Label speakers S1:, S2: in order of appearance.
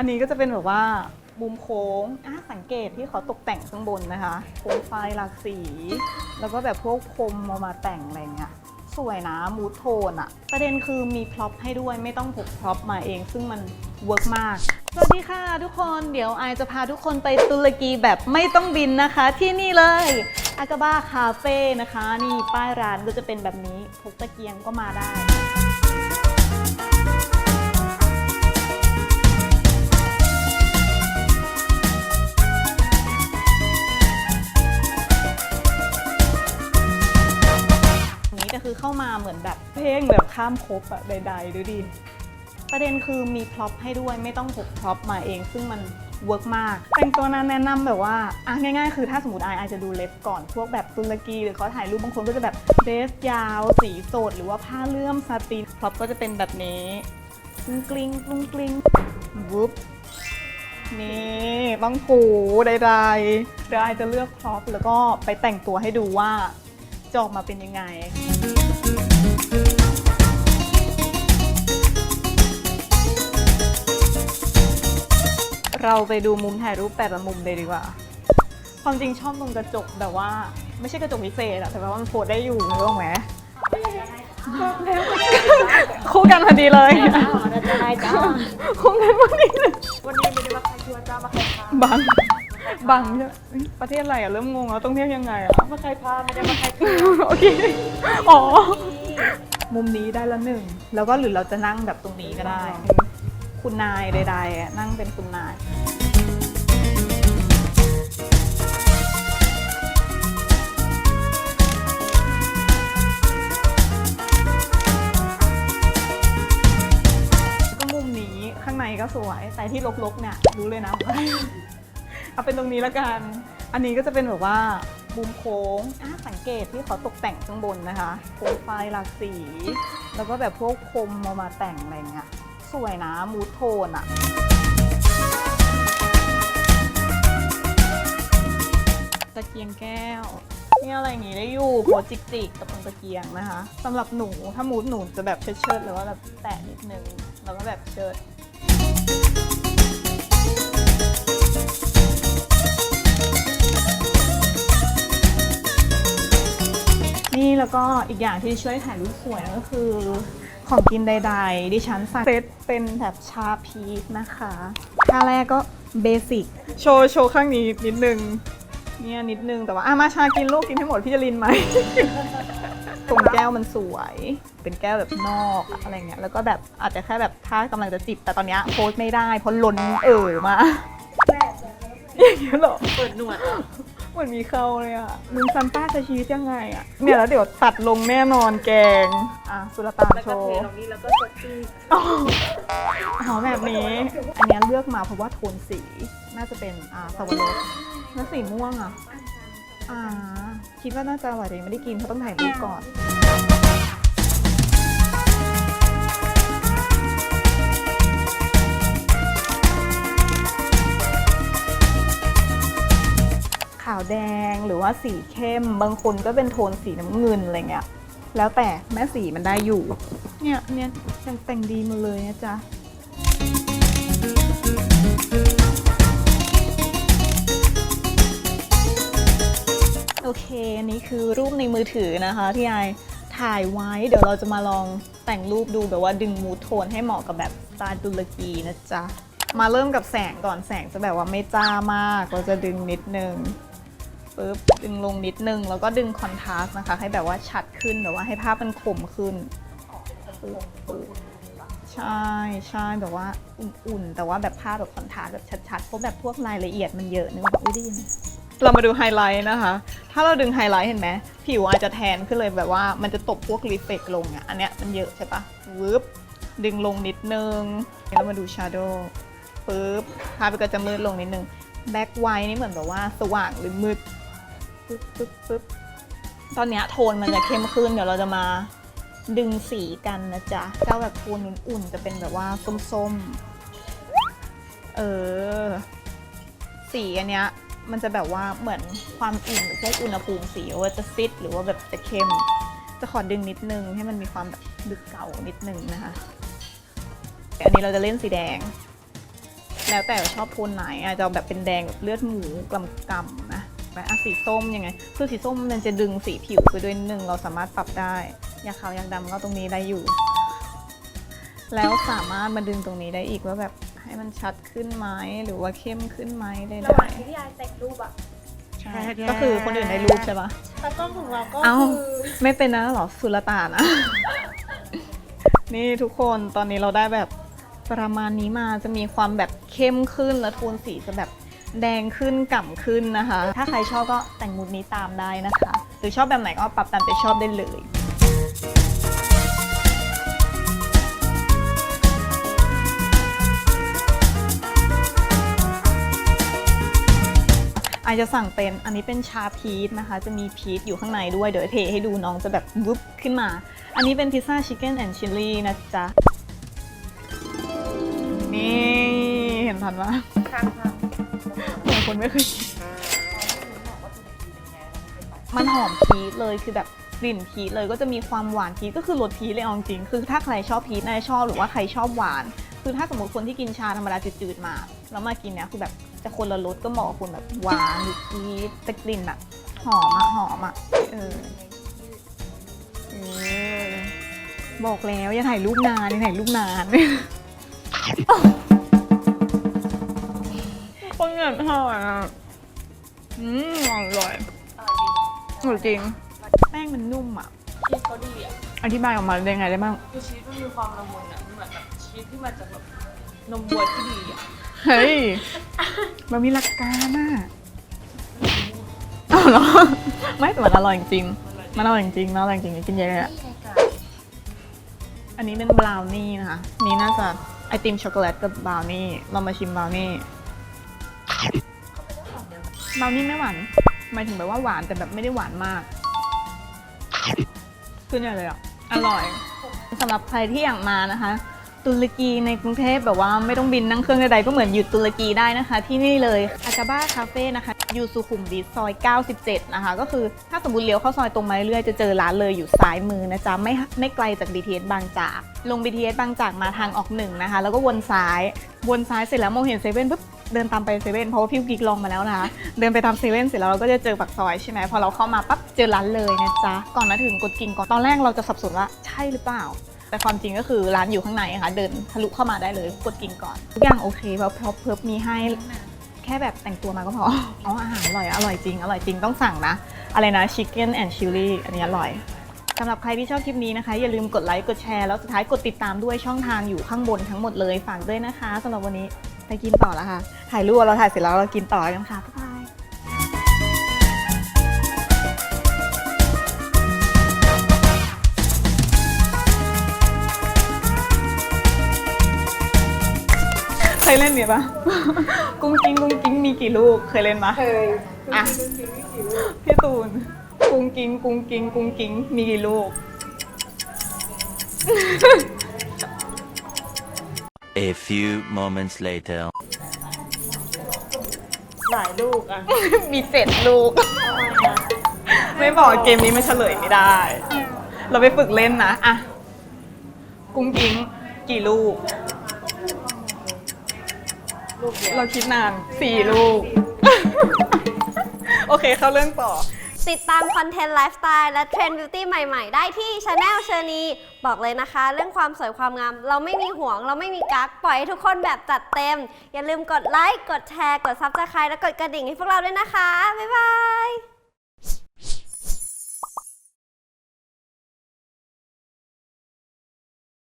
S1: อันนี้ก็จะเป็นแบบว่ามุมโค้งอะสังเกตที่เขาตกแต่งข้างบนนะคะโคมไฟหลากสี แล้วก็แบบพวกคมเอามาแต่งอะไรเงี้ยสวยนะมูทโทนอะประเด็นคือมีพร็อพให้ด้วยไม่ต้องพกพร็อพมาเอง ซึ่งมันเวิร์กมาก สวัสดีค่ะทุกคนเดี๋ยวไอจะพาทุกคนไปตุรกีแบบไม่ต้องบินนะคะ ที่นี่เลยอากาบาคาเฟ่นะคะ นี่ป้ายร้านก็จะเป็นแบบนี้พกตะเกียงก็มาได้ เข้ามาเหมือนแบบเพลงแบบข้ามภพอะใดๆดูดิ ประเด็นคือมีพร็อพให้ด้วยไม่ต้องพกพร็อพมาเอง ซึ่งมันเวิร์กมาก เป็นตัวนั้นแนะนำแบบว่าอะง่ายๆ คือถ้าสมมติไอไอจะดูเล็บก่อนพวกแบบตุรกี หรือเขาถ่ายรูปบางคนก็จะแบบเดรสยาว สีสด หรือว่าผ้าเลื่อมซาตินพร็อพก็จะเป็นแบบนี้กลิ้งกลิ้งกลิ้งกลิ้งวุบนี่ต้องผูใดๆเดี๋ยวไอจะเลือกพร็อพแล้วก็ไปแต่งตัวให้ดูว่าจะออกมาเป็นยังไง เราไปดูมุมถ่ายรูปแต่ละมุมเลยดีกว่า ความจริงชอบตรงกระจกแบบว่า ไม่ใช่กระจกพิเศษอะแต่ว่ามันโฟดได้อยู่รู้ไหมคู่กันพอดีเลยคู่กันพอดีเลย
S2: วันนี้ไม่ได้มาใครชวนจ้ามาใครพา
S1: บังบังใช่ไหมเประเทศอะไรอะเริ่มงงแล้วต้องเทียบยังไงอะ
S2: มาใครพาไม่ได้มาใคร
S1: โอเคอ๋อ มุมนี้ได้ละหนึ่งแล้วก็หรือเราจะนั่งแบบตรงนี้ก็ได้ คุณนายใดๆอะนั่งเป็นคุณนาย ก็มุมนี้ข้างในก็สวย แต่ที่ลกๆเนี่ยรู้เลยนะ เอาเป็นตรงนี้แล้วกัน อันนี้ก็จะเป็นแบบว่ามุมโค้งอะสังเกตที่เขาตกแต่งข้างบนนะคะโคมไฟหลากสี แล้วก็แบบพวกคมเอามาแต่งอะไรเงี้ย สวยนะมูทโทนอะตะเกียงแก้วนี่อะไรอย่างงี้ได้อยู่หัวจิกจิกกับตรงตะเกียงนะคะสำหรับหนูถ้ามูดหนูจะแบบเชิดๆหรือว่าแบบแตะนิดนึงแล้วก็แบบเชิดนี่แล้วก็อีกอย่างที่ช่วยถ่ายรูปสวยก็คือ ของกินใดๆ ดิฉันสั่งเซตเป็นแบบชาพีชนะคะท่าแรกก็เบสิกโชว์โชว์ข้างนี้นิดนึงเนี่ยนิดนึงแต่ว่าอะมาชากินลูกกินให้หมดพี่จะลินไหมตรงแก้วมันสวย เป็นแก้วแบบนอกอะอะไรเงี้ยแล้วก็แบบอาจจะแค่แบบถ้ากำลังจะจิบแต่ตอนเนี้ยโพสต์ไม่ได้เพราะล้นเอ่อมาอย่างเงี้ยเหรอ
S2: เปิดหนวด
S1: เหมือนมีเข้าเลยอะมึงซันต้าจะชีสยังไงอะ เนี่ยแล้วเดี๋ยวตัดลงแน่นอนแกง อะสุลต่าน
S2: แล้ว
S1: โช
S2: ก็เท
S1: ว์
S2: ตรงนี้แล้วก็สดชื่น
S1: อ๋ออ๋อแบบนี้ อันเนี้ยเลือกมาเพราะว่าโทนสี น่าจะเป็นอ่าสวรสแล้วสีม่วงอะ อ่า คิดว่าน่าจะอร่อยแต่ยังไม่ได้กินเพราะต้องถ่ายรูปก่อน แดงหรือว่าสีเข้ม บางคนก็เป็นโทนสีน้ำเงินอะไรเงี้ยแล้วแต่แม่สีมันได้อยู่ เนี่ยเนี่ยแต่งแต่งดีมาเลยนะจ๊ะโอเคอันนี้คือรูปในมือถือนะคะที่ไอถ่ายไว้ เดี๋ยวเราจะมาลองแต่งรูปดูแบบว่าดึงมูทโทนให้เหมาะกับแบบสไตล์ตุรกีนะจ๊ะ มาเริ่มกับแสงก่อนแสงจะแบบว่าไม่จ้ามากเราจะดึงนิดนึง ปึ๊บดึงลงนิดนึง แล้วก็ดึงคอนทราสต์นะคะ ให้แบบว่าชัดขึ้นแบบว่าให้ภาพมันคมขึ้นปึ๊บปึ๊บใช่ใช่แบบว่าอุ่นๆ แต่ว่าแบบภาพแบบคอนทราสต์แบบชัดๆเพราะแบบพวกรายละเอียดมันเยอะนึกว่าอุ้ยได้ยินเรามาดูไฮไลท์นะคะ ถ้าเราดึงไฮไลท์เห็นไหมผิวอาจจะแทนขึ้นเลยแบบว่ามันจะตบพวกรีเฟกลงอะอันเนี้ยมันเยอะใช่ปะวืบดึงลงนิดนึงแล้วมาดูชาร์โดปึ๊บภาพมันก็จะมืดลงนิดนึงแบ็คไวท์นี่เหมือนแบบว่าสว่างหรือมืด ปึ๊บปึ๊บปึ๊บตอนเนี้ยโทนมันจะเข้มขึ้น เดี๋ยวเราจะมาดึงสีกันนะจ๊ะเจ้าแบบโทนอุ่นๆจะเป็นแบบว่าส้มๆ เออ สีอันเนี้ยมันจะแบบว่าเหมือนความอุ่นหรือพวกอุณหภูมิสีว่าจะซิดหรือว่าแบบจะเข้ม จะขอดึงนิดนึงให้มันมีความแบบดึกเก่านิดนึงนะคะ อันนี้เราจะเล่นสีแดง แล้วแต่ชอบโทนไหนอาจจะแบบเป็นแดงแบบเลือดหมูกลำๆนะ แต่อะสีส้มยังไง คือสีส้มมันจะดึงสีผิวไปด้วยหนึ่งเราสามารถปรับได้ อยากขาวอยากดำก็ตรงนี้ได้อยู่ แล้วสามารถมาดึงตรงนี้ได้อีกว่าแบบให้มันชัดขึ้นไหมหรือว่าเข้มขึ้นไหมได้
S2: ระห
S1: ได้
S2: ว่างที่พี่ไอแต่งรูปอะ
S1: ใช่ก็คือคนอื่นได้รูปใช่ปะ
S2: ตากล้องของเราก็
S1: เอ้า
S2: คือ
S1: ไม่เป็นนะหรอสุลต่านอะ นี่ทุกคนตอนนี้เราได้แบบประมาณนี้มาจะมีความแบบเข้มขึ้นและโทนสีจะแบบ แดงขึ้นก่ำขึ้นนะคะ ถ้าใครชอบก็แต่งมูดนี้ตามได้นะคะ หรือชอบแบบไหนก็ปรับตามใจชอบได้เลยอาจจะสั่งเป็นอันนี้เป็นชาพีชนะคะ จะมีพีชอยู่ข้างในด้วย เดี๋ยวเทให้ดูน้องจะแบบวุบขึ้นมา อันนี้เป็นพิซซ่าชิคเก้นแอนด์ชิลลี่นะจ๊ะ นี่ เห็นทันปะ
S2: ทางทาง
S1: เหม คนไม่เคยกินมันหอมพีชเลยคือแบบกลิ่นพีชเลยก็จะมีความหวานพีชก็คือรสพีชเลยเอาจริงคือถ้าใครชอบพีชน่าจะชอบหรือว่าใครชอบหวาน คือถ้าสมมติคนที่กินชาธรรมดาจืดๆมา แล้วมากินเนี้ยคือแบบจะคนละรสก็เหมาะกับคนแบบหวานหรือพีชแต่กลิ่นแบบหอมอะหอมอะเออเออบอกแล้วอย่าถ่ายรูปนานอย่าถ่ายรูปนาน เงินหอยอะอืมอร่อยอร่อยจริง แป้งมันนุ่มอะ
S2: ชีสเขาดีอะ
S1: อธิบายออกมาได้ไงได้บ้าง
S2: คือชีสมันมีความละมุนอะมันเหมือนแบบชีสที่มาจากแบบนมวัวที่ดีอะ
S1: เฮ้ย มันมีหลักการอะอ้าวเหรอ ไม่แต่มันอร่อยจริงๆมันอร่อยจริงๆมันอร่อยจริงๆกินเยอะเลยอะอันนี้เป็นบราวนี่นะคะ นี่น่าจะไอติมช็อกโกแลตกับบราวนี่ เรามาชิมบราวนี่ บรานี่ไม่หวานหมายถึงแบบว่าหวานแต่แบบไม่ได้หวานมากขึ้นอย่างเลยอะ อร่อยสำหรับใครที่อยากมานะคะ ตุรกีในกรุงเทพแบบว่าไม่ต้องบินนั่งเครื่องใดๆก็เหมือนอยู่ตุรกีได้นะคะ ที่นี่เลยอากาบ้าคาเฟ่นะคะอยู่สุขุมวิทซอย 97 นะคะ ก็คือถ้าสมมติเลี้ยวเข้าซอยตรงมาเรื่อยๆจะเจอร้านเลยอยู่ซ้ายมือนะจ๊ะ ไม่ไม่ไกลจาก BTS บางจาก ลง BTS บางจากมาทางออกหนึ่งนะคะ แล้วก็วนซ้าย วนซ้ายเสร็จแล้วมองเห็นเซเว่นปุ๊บ เดินตามไปเซเว่นเพราะว่าพี่กิ๊กลองมาแล้วนะคะ เดินไปตามเซเว่นเสร็จแล้วเราก็จะเจอปากซอยใช่ไหมพอเราเข้ามาปั๊บเจอร้านเลยนะจ๊ะก่อนมาถึงกดกิ่งก่อนตอนแรกเราจะสับสนว่าใช่หรือเปล่า แต่ความจริงก็คือร้านอยู่ข้างในค่ะเดินทะลุเข้ามาได้เลยกดกิ่งก่อนทุกอย่างโอเคแบบพร็อพเพิบมีให้แค่แบบแต่งตัวมาก็พออ๋ออาหารอร่อยอร่อยจริงอร่อยจริงต้องสั่งนะ อะไรนะ chicken and chili อันนี้อร่อยสำหรับใครที่ชอบคลิปนี้นะคะ อย่าลืมกดไลค์กดแชร์แล้วสุดท้ายกดติดตามด้วยช่องทางอยู่ข้างบนทั้งหมดเลยฝากด้วยนะคะสำหรับวันนี้ ไปกินต่อแล้วค่ะ ถ่ายรูปเราถ่ายเสร็จแล้วเรากินต่อกันค่ะบ๊ายบายเคยเล่นเนี่ยปะ กุ้งกิ้งกุ้งกิ้งมีกี่ลูกเคยเล่นปะ
S2: เคย
S1: อะพี่ตูน กุ้งกิ้งกุ้งกิ้งกุ้งกิ้งมีกี่ลูก
S3: A few moments later.
S2: หลายลูกอะ
S1: มีเจ็ดลูก
S2: ทำไมอะ
S1: ไม่บอกเกมนี้มันเฉลยไม่ได้ เราไปฝึกเล่นนะอะกุ้งกิ้งกี่ลูก
S2: ลูกเดียว
S1: เราคิดนานสี่ลูก โอเคเข้าเรื่องต่อ
S4: ติดตามคอนเทนต์ไลฟ์สไตล์และเทรนด์บิวตี้ใหม่ๆ ได้ที่ช anel เชอร์นีบอกเลยนะคะ เรื่องความสวยความงาม เราไม่มีห่วง เราไม่มีกักปล่อยให้ทุกคนแบบจัดเต็ม อย่าลืมกดไลค์กดแชร์ กดซับสไครต์และกดกระดิ่งให้พวกเราด้วยนะคะ บ๊ายบาย